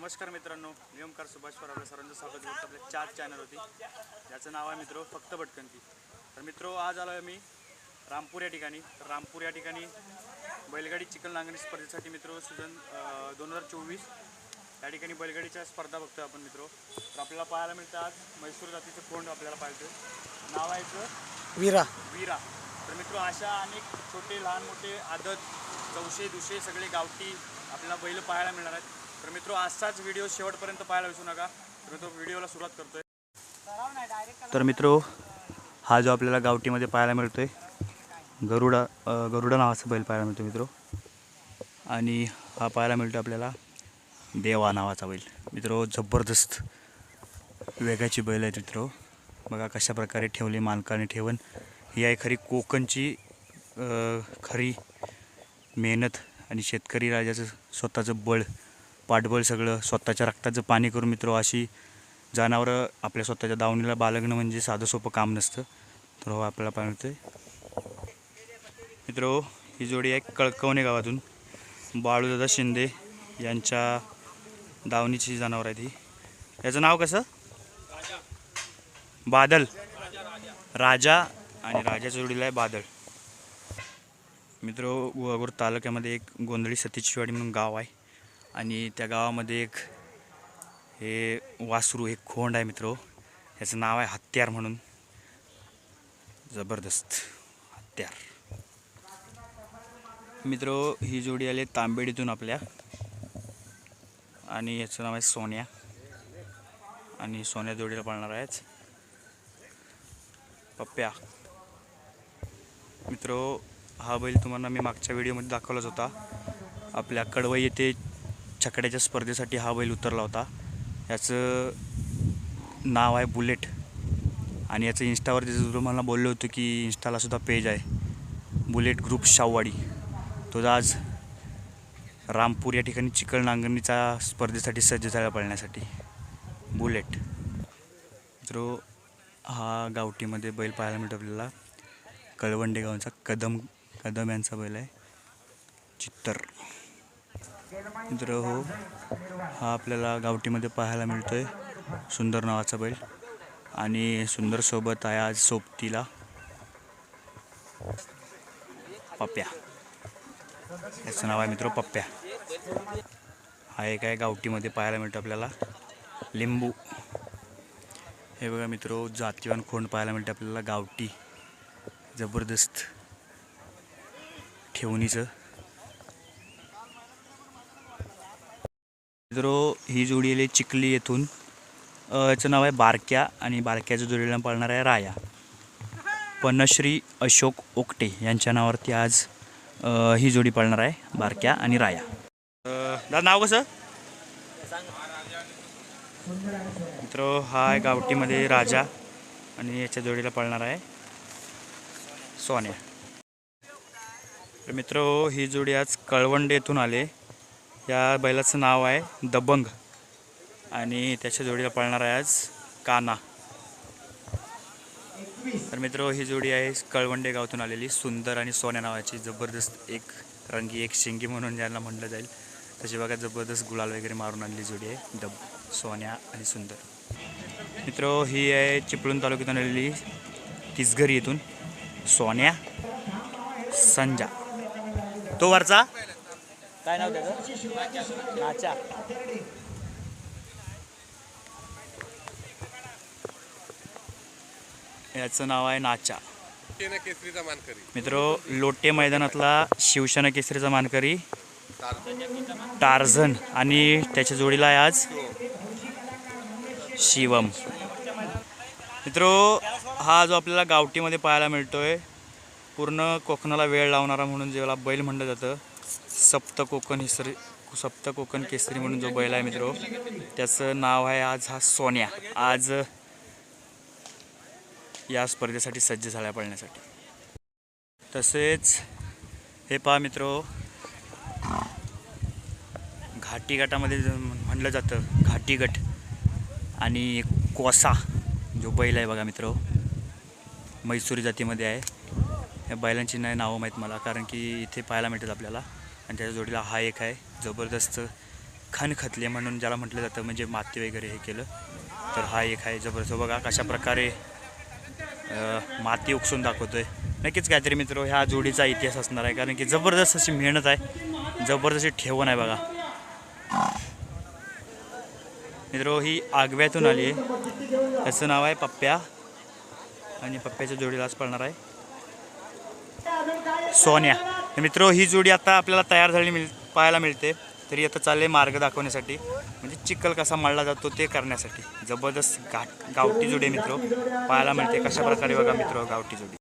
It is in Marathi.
नमस्कार मित्रांनो मी ओमकार सुभाष आपल्या सर्वांचं स्वागत करतो आपल्या चार चॅनल होती ज्याचं नाव आहे मित्र फक्त भटकंती तर मित्र आज आलो आहे मी रामपूर या ठिकाणी. तर रामपूर या ठिकाणी बैलगाडी चिकन नांगणी स्पर्धेसाठी मित्र सीझन दोन हजार चोवीस. या ठिकाणी बैलगाडीच्या स्पर्धा बघतोय आपण मित्र. तर आपल्याला पाहायला मिळतं आज म्हैसूर जातीचं कोंड आपल्याला पाहिजे नाव आहे याचं? विरा. वीरा. तर मित्र अशा अनेक छोटे लहान मोठे आदत चौशे दुशे सगळे गावठी आपल्याला बैल पाहायला मिळणार आहेत. तर मित्र आजचाच व्हिडिओ शेवटपर्यंत पाहायला विसरू नका. तर मित्र व्हिडिओला सुरुवात करतोय. तर मित्रो हा जो आपल्याला गावठीमध्ये पाहायला मिळतोय गरुडा गरुडा नावाचा बैल पाहायला मिळतो मित्र. आणि हा पाहायला मिळतो आपल्याला देवा नावाचा बैल. मित्र जबरदस्त वेगाची बैल आहेत मित्र. बघा कशा प्रकारे ठेवली मालकाने ठेवण ही आहे खरी कोकणची खरी मेहनत आणि शेतकरी राजाचं स्वतःचं बळ. पाठबळ सगळं स्वतःच्या रक्ताचं पाणी करून मित्र अशी जनावरं आपल्या स्वतःच्या दावणीला बाळगणं म्हणजे साधं सोपं काम नसतं. तर हो आपल्याला पाहतोय मित्र हो, ही जोडी आहे कळकवणे गावातून. बाळूदादा शिंदे यांच्या दावणीची जनावर आहे ती याचं नाव कसं? बादल. राजा आणि राजाच्या जोडीला आहे बादल. मित्र हो, गुहागर तालुक्यामध्ये एक गोंधळी सतीशवाडी म्हणून गाव आहे. आणि त्या गावामध्ये एक हे वासरू एक खोंड आहे मित्र. ह्याचं नाव आहे हत्यार म्हणून. जबरदस्त हत्यार. मित्र ही जोडी आली तांबेडीतून आपल्या. आणि याचं नाव आहे सोन्या. आणि सोन्या जोडीला पाळणार आहेच पप्प्या. मित्र हा बैल तुम्हाला मी मागच्या व्हिडिओमध्ये दाखवलाच होता. आपल्या कडवई येथे छकड्याच्या स्पर्धेसाठी हा बैल उतरला होता. याचं नाव आहे बुलेट. आणि याचं इंस्टावर जो तुम्हाला बोललो होतो की इंस्टालासुद्धा पेज आहे. बुलेट ग्रुप शाववाडी तो आज रामपूर या ठिकाणी चिकल नांगरणीचा स्पर्धेसाठी सज्ज झाला पळण्यासाठी. बुलेट. जो हा गावठीमध्ये बैल पाहायला मिळतो आपल्याला कळवंडे गावचा कदम कदम यांचा बैल आहे. चित्तर. मित्र हो. हा आपल्याला गावठीमध्ये पाहायला मिळतो आहे सुंदर नावाचा बैल. आणि सुंदर सोबत आहे आज सोबतीला. पप्प्या. याचं नाव आहे मित्र पप्प्या. हा एक आहे गावठीमध्ये पाहायला मिळतो आपल्याला. लिंबू. हे बघा मित्र जातीवान खोंड पाहायला मिळतं आपल्याला. गावठी. जबरदस्त. ठेवणीचं. मित्रो ही जोडी आली चिखली येथून. याचं नाव आहे बारक्या आणि बारक्याच्या जोडीला पाळणार आहे राया. पनश्री अशोक ओकटे यांच्या नावावरती आज ही जोडी पाळणार आहे बारक्या आणि राया. दादा नाव कसं? मित्र हा आहे गावठीमध्ये राजा आणि याच्या जोडीला पळणार आहे सोन्या. तर मित्र ही जोडी आज कळवंड येथून आले या बैलाचं नाव आहे दबंग. आणि त्याच्या जोडीला पळणार आहे आज काना. तर मित्र ही जोडी आहे कळवंडे गावातून आलेली. सुंदर आणि सोन्या नावाची जबरदस्त एक रंगी एक शिंगी म्हणून ज्यांना म्हटलं जाईल. तशी बघा जबरदस्त गुलाल वगैरे मारून आणली जोडी आहे. दब सोन्या आणि सुंदर. मित्र ही आहे चिपळूण तालुक्यातून आलेली तिसघरी येथून सोन्या संजा. तो वरचा. काय नाव त्याचं? नाचा. याचं नाव आहे नाचा. केसरीचा मानकरी. मित्र लोटे मैदानातला शिवसेना केसरीचा मानकरी टार्झन आणि त्याच्या जोडीला आहे आज शिवम. मित्र हा जो आपल्याला गावठीमध्ये पाहायला मिळतोय पूर्ण कोकणाला वेळ लावणारा म्हणून ज्याला बैल म्हणलं जातं सप्त कोकण हिसरी सप्त कोकण केसरी म्हणून जो बैल आहे मित्र त्याचं नाव आहे आज हा सोन्या. आज या स्पर्धेसाठी सज्ज झाल्या पळण्यासाठी. तसेच हे पहा मित्र घाटी गटामध्ये म्हणलं जातं घाटी गट आणि कोसा जो बैल आहे बघा मित्र मैसुरी जातीमध्ये आहे. या बैलांची नाही नावं माहीत मला कारण की इथे पाहायला मिळतात आपल्याला. आणि त्याच्या जोडीला हा एक आहे जबरदस्त खण खतले म्हणून ज्याला म्हटलं जातं म्हणजे माती वगैरे हे केलं. तर हा एक आहे जबरदस्त. बघा कशा प्रकारे माती उकसून दाखवतो आहे नक्कीच काहीतरी मित्र ह्या जोडीचा इतिहास असणार आहे कारण की जबरदस्त अशी मेहनत आहे जबरदस्त ठेवण आहे बघा. मित्र ही आगव्यातून आली आहे. त्याचं नाव आहे पप्प्या. आणि पप्प्याच्या जोडीला आज पळणार आहे. सोन्या. तर मित्र ही जोडी आता आपल्याला तयार झालेली मिळ पाहायला मिळते. तरी आता चालले मार्ग दाखवण्यासाठी. म्हणजे चिखल कसा मळला जातो ते करण्यासाठी. जबरदस्त घाट गावठी जोडी मित्र. पाहायला मिळते कशा प्रकारे बघा मित्र गावठी जोडी.